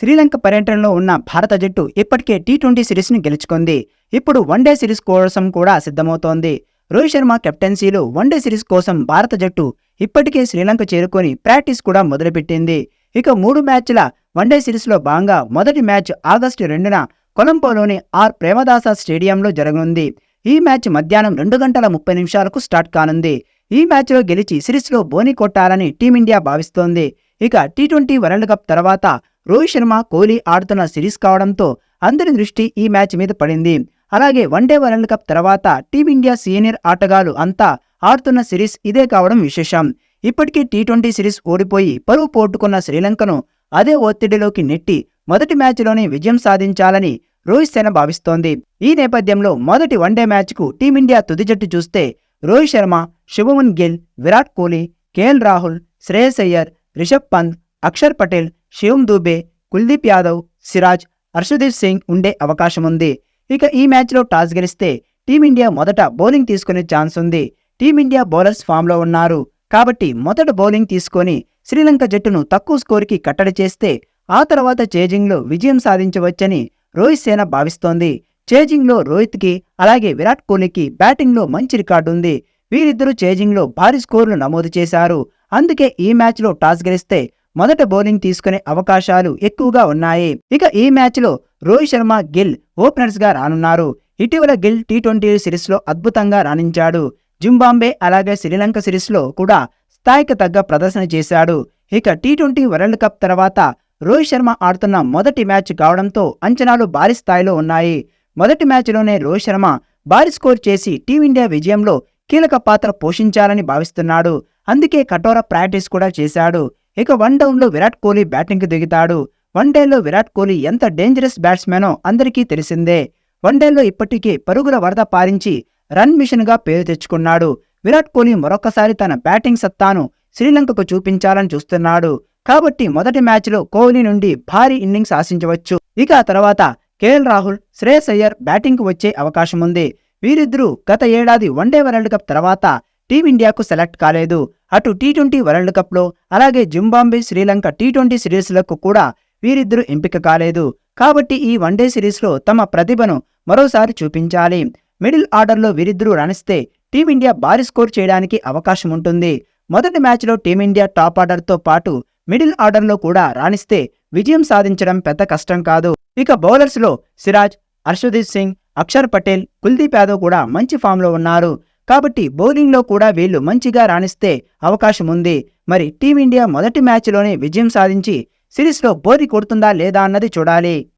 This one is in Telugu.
శ్రీలంక పర్యటనలో ఉన్న భారత జట్టు ఇప్పటికే టీ ట్వంటీ సిరీస్ను గెలుచుకుంది. ఇప్పుడు వన్డే సిరీస్ కోసం కూడా సిద్ధమవుతోంది. రోహిత్ శర్మ కెప్టెన్సీలో వన్డే సిరీస్ కోసం భారత జట్టు ఇప్పటికే శ్రీలంక చేరుకొని ప్రాక్టీస్ కూడా మొదలుపెట్టింది. ఇక మూడు మ్యాచ్ల వన్డే సిరీస్లో భాగంగా మొదటి మ్యాచ్ ఆగస్టు రెండున కొలంబోలోని ఆర్ ప్రేమదాస స్టేడియంలో జరగనుంది. ఈ మ్యాచ్ మధ్యాహ్నం రెండు గంటల ముప్పై నిమిషాలకు స్టార్ట్ కానుంది. ఈ మ్యాచ్లో గెలిచి సిరీస్లో బోని కొట్టాలని టీమిండియా భావిస్తోంది. ఇక టీ ట్వంటీ వరల్డ్ కప్ తర్వాత రోహిత్ శర్మ కోహ్లీ ఆడుతున్న సిరీస్ కావడంతో అందరి దృష్టి ఈ మ్యాచ్ మీద పడింది. అలాగే వన్డే వరల్డ్ కప్ తర్వాత టీమిండియా సీనియర్ ఆటగాళ్ళు అంతా ఆడుతున్న సిరీస్ ఇదే కావడం విశేషం. ఇప్పటికీ టీ ట్వంటీ సిరీస్ ఓడిపోయి పరువు పోట్టుకున్న శ్రీలంకను అదే ఒత్తిడిలోకి నెట్టి మొదటి మ్యాచ్లోనే విజయం సాధించాలని రోహిత్ సేన భావిస్తోంది. ఈ నేపథ్యంలో మొదటి వన్డే మ్యాచ్కు టీమిండియా తుది జట్టు చూస్తే రోహిత్ శర్మ శుభమన్ గిల్ విరాట్ కోహ్లీ కేఎల్ రాహుల్ శ్రేయస్ అయ్యర్ రిషబ్ పంత్ అక్షర్ పటేల్ శివం దూబే కుల్దీప్ యాదవ్ సిరాజ్ హర్షదీప్ సింగ్ ఉండే అవకాశముంది ఇక ఈ మ్యాచ్లో టాస్ గెలిస్తే టీమిండియా మొదట బౌలింగ్ తీసుకునే ఛాన్స్ ఉంది టీమిండియా బౌలర్స్ ఫామ్లో ఉన్నారు కాబట్టి మొదట బౌలింగ్ తీసుకొని శ్రీలంక జట్టును తక్కువ స్కోర్కి కట్టడి చేస్తే ఆ తర్వాత చేజింగ్లో విజయం సాధించవచ్చని రోహిత్ సేన భావిస్తోంది చేజింగ్లో రోహిత్కి అలాగే విరాట్ కోహ్లీకి బ్యాటింగ్లో మంచి రికార్డు ఉంది వీరిద్దరూ చేజింగ్లో భారీ స్కోర్లు నమోదు చేశారు అందుకే ఈ మ్యాచ్లో టాస్ గెలిస్తే మొదట బౌలింగ్ తీసుకునే అవకాశాలు ఎక్కువగా ఉన్నాయి. ఇక ఈ మ్యాచ్లో రోహిత్ శర్మ గిల్ ఓపెనర్స్గా రానున్నారు. ఇటీవల గిల్ టీ ట్వంటీ సిరీస్లో అద్భుతంగా రాణించాడు. జింబాంబే అలాగే శ్రీలంక సిరీస్లో కూడా స్థాయికి తగ్గ ప్రదర్శన చేశాడు. ఇక టీ ట్వంటీ వరల్డ్ కప్ తర్వాత రోహిత్ శర్మ ఆడుతున్న మొదటి మ్యాచ్ కావడంతో అంచనాలు భారీ స్థాయిలో ఉన్నాయి. మొదటి మ్యాచ్లోనే రోహిత్ శర్మ భారీ స్కోర్ చేసి టీమిండియా విజయంలో కీలక పాత్ర పోషించాలని భావిస్తున్నాడు. అందుకే కఠోర ప్రాక్టీస్ కూడా చేశాడు. ఇక వన్ డౌన్లో విరాట్ కోహ్లీ బ్యాటింగ్కి దిగుతాడు. వన్ డేలో విరాట్ కోహ్లీ ఎంత డేంజరస్ బ్యాట్స్మెనో అందరికీ తెలిసిందే. వన్ డేలో ఇప్పటికే పరుగుల వరద పారించి రన్ మిషన్గా పేరు తెచ్చుకున్నాడు. విరాట్ కోహ్లీ మరొకసారి తన బ్యాటింగ్ సత్తాను శ్రీలంకకు చూపించాలని చూస్తున్నాడు. కాబట్టి మొదటి మ్యాచ్లో కోహ్లీ నుండి భారీ ఇన్నింగ్స్ ఆశించవచ్చు. ఇక ఆ తర్వాత కేఎల్ రాహుల్ శ్రేయస్ అయ్యర్ బ్యాటింగ్కు వచ్చే అవకాశం ఉంది వీరిద్దరూ గత ఏడాది వన్డే వరల్డ్ కప్ తర్వాత టీమిండియాకు సెలెక్ట్ కాలేదు. అటు టీ ట్వంటీ వరల్డ్ కప్లో అలాగే జింబాంబే శ్రీలంక టీ ట్వంటీ సిరీస్లకు కూడా వీరిద్దరూ ఎంపిక కాలేదు. కాబట్టి ఈ వన్డే సిరీస్లో తమ ప్రతిభను మరోసారి చూపించాలి. మిడిల్ ఆర్డర్లో వీరిద్దరూ రాణిస్తే టీమిండియా భారీ స్కోర్ చేయడానికి అవకాశం ఉంటుంది. మొదటి మ్యాచ్లో టీమిండియా టాప్ ఆర్డర్తో పాటు మిడిల్ ఆర్డర్లో కూడా రాణిస్తే విజయం సాధించడం పెద్ద కష్టం కాదు. ఇక బౌలర్స్లో సిరాజ్ హర్షదీప్ సింగ్ అక్షర్ పటేల్ కుల్దీప్ యాదవ్ కూడా మంచి ఫామ్లో ఉన్నారు. కాబట్టి బౌలింగ్లో కూడా వీళ్ళు మంచిగా రాణిస్తే అవకాశం ఉంది. మరి టీమిండియా మొదటి మ్యాచ్లోనే విజయం సాధించి సిరీస్లో బోరి కొడుతుందా లేదా అన్నది చూడాలి.